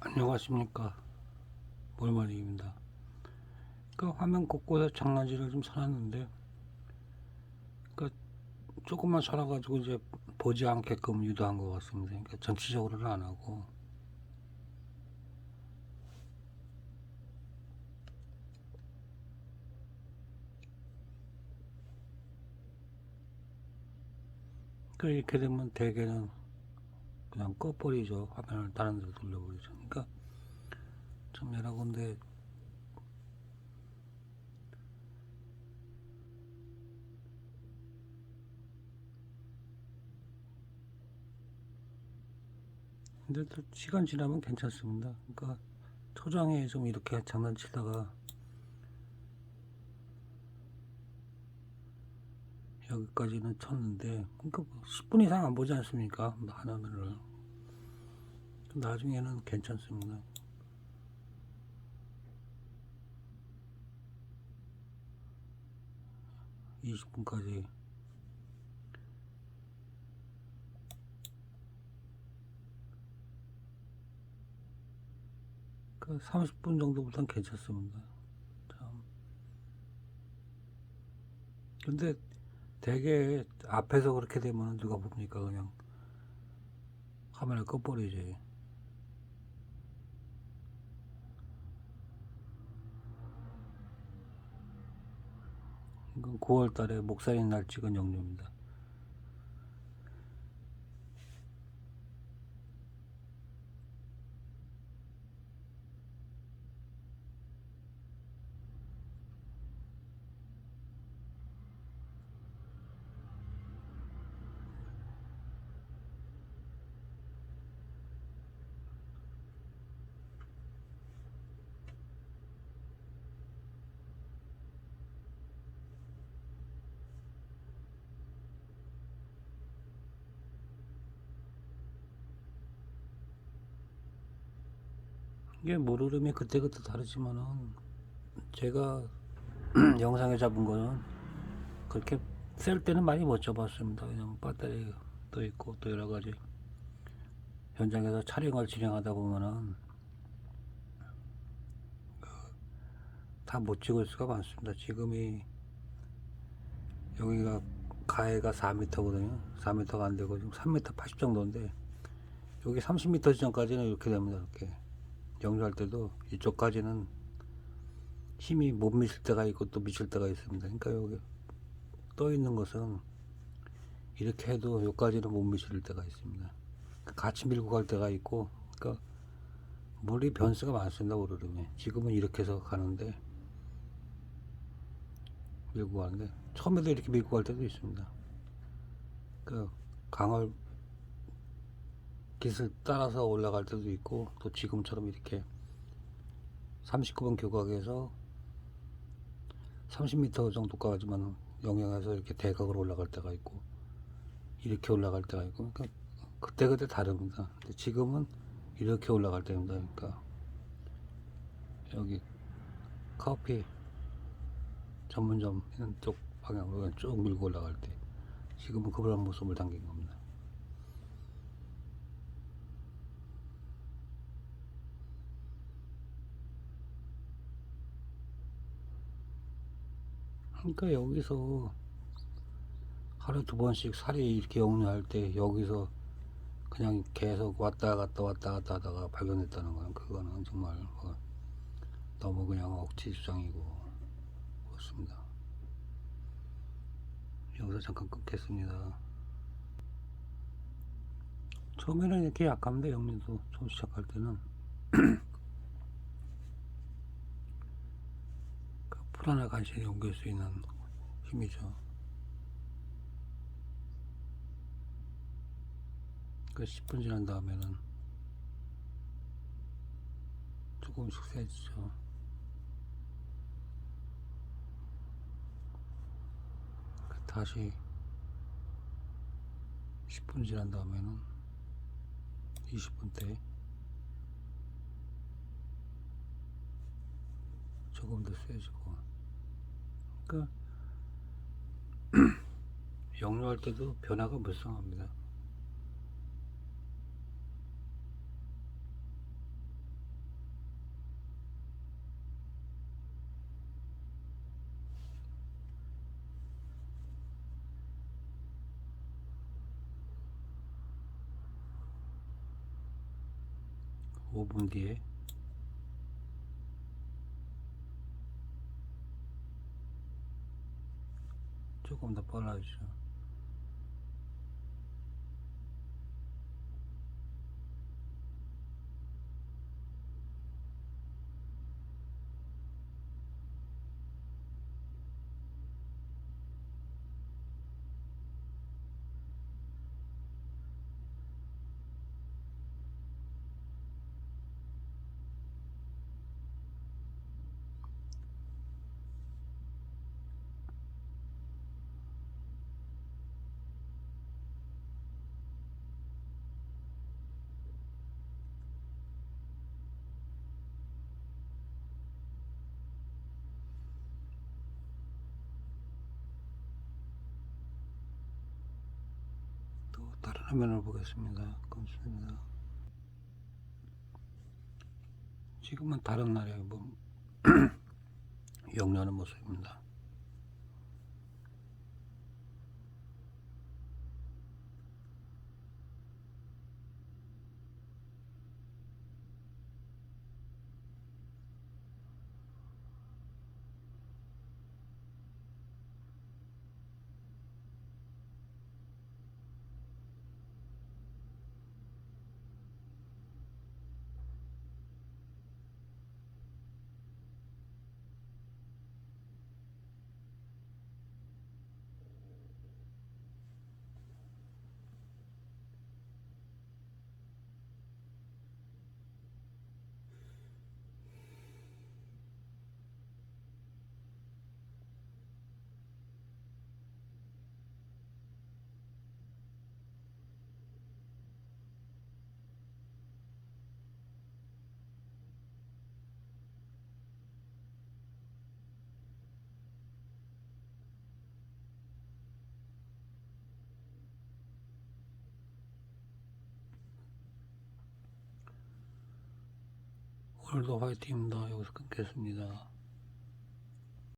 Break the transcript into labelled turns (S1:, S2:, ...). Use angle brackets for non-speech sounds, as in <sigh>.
S1: 안녕하십니까. 몰마리입니다. 그 화면 곳곳에 장난질을 좀 쳐놨는데 그 조금만 쳐놔가지고 이제 보지 않게끔 유도한 것 같습니다. 그러니까 전체적으로는 안 하고. 그 이렇게 되면 대개는 그냥 꺼버리죠. 화면을 다른 데로 돌려버리죠. 그러니까 좀 여러 군데 근데 또 시간 지나면 괜찮습니다. 그러니까 초장에 좀 이렇게 장난치다가 여기까지는 쳤는데 그러니까 뭐 10분 이상 안 보지 않습니까 하나를 나중에는 괜찮습니다 이십 분까지 그 30분 정도부터는 괜찮습니다. 참. 근데 되게 앞에서 그렇게 되면 누가 봅니까 그냥 카메라 꺼버리지. 이건 9월 달에 목살인 날 찍은 영유입니다. 이게 물흐름이 그때그때 다르지만은 제가 <clears throat> 영상에 잡은 거는 그렇게 셀 때는 많이 못 잡았습니다. 그냥 배터리 또 있고 또 여러 가지 현장에서 촬영을 진행하다 보면은 다 못 찍을 수가 많습니다. 지금이 여기가 가해가 4m거든요. 4m가 안 되고 지금 3m 80 정도인데 여기 30m 지점까지는 이렇게 됩니다. 이렇게 영유할 때도 이쪽까지는 힘이 못 미칠 때가 있고 또 미칠 때가 있습니다. 그러니까 여기 떠 있는 것은 이렇게 해도 여기까지는 못 미칠 때가 있습니다. 같이 밀고 갈 때가 있고, 그러니까 물이 변수가 많습니다. 오르름에 지금은 이렇게 해서 가는데 밀고 가는데 처음에도 이렇게 밀고 갈 때도 있습니다. 그 강을 깃을 따라서 올라갈 때도 있고 또 지금처럼 이렇게 39번 교각에서 30m 정도까지만 영향해서 이렇게 대각으로 올라갈 때가 있고 이렇게 올라갈 때가 있고 그러니까 그때그때 다릅니다. 근데 지금은 이렇게 올라갈 때입니다. 그러니까 여기 커피 전문점 있는 쪽 방향으로 쭉 밀고 올라갈 때 지금은 그런 모습을 당긴 겁니다. 그러니까 여기서 하루 두 번씩 살이 이렇게 역류할 때 여기서 그냥 계속 왔다 갔다 왔다 갔다 하다가 발견했다는 거는 그거는 정말 뭐 너무 그냥 억지 주장이고 그렇습니다. 여기서 잠깐 끊겠습니다. 처음에는 이렇게 약합니다. 영리도 처음 시작할 때는 <clears throat> 그 풀 하나 간신히 옮길 수 있는 힘이죠. 그 10분 지난 다음에는 조금씩 세지죠. 그 다시 10분 지난 다음에는 20분 때 조금 더 세지고 그러니까 <clears throat> 영유할 때도 변화가 불쌍합니다. 오분 뒤에 조금 더 빨라지죠. 또 다른 화면을 보겠습니다. 감사합니다. 지금은 다른 나라의 뭐 <clears throat> 영려하는 모습입니다. 오늘도 화이팅입니다. 여기서 끊겠습니다.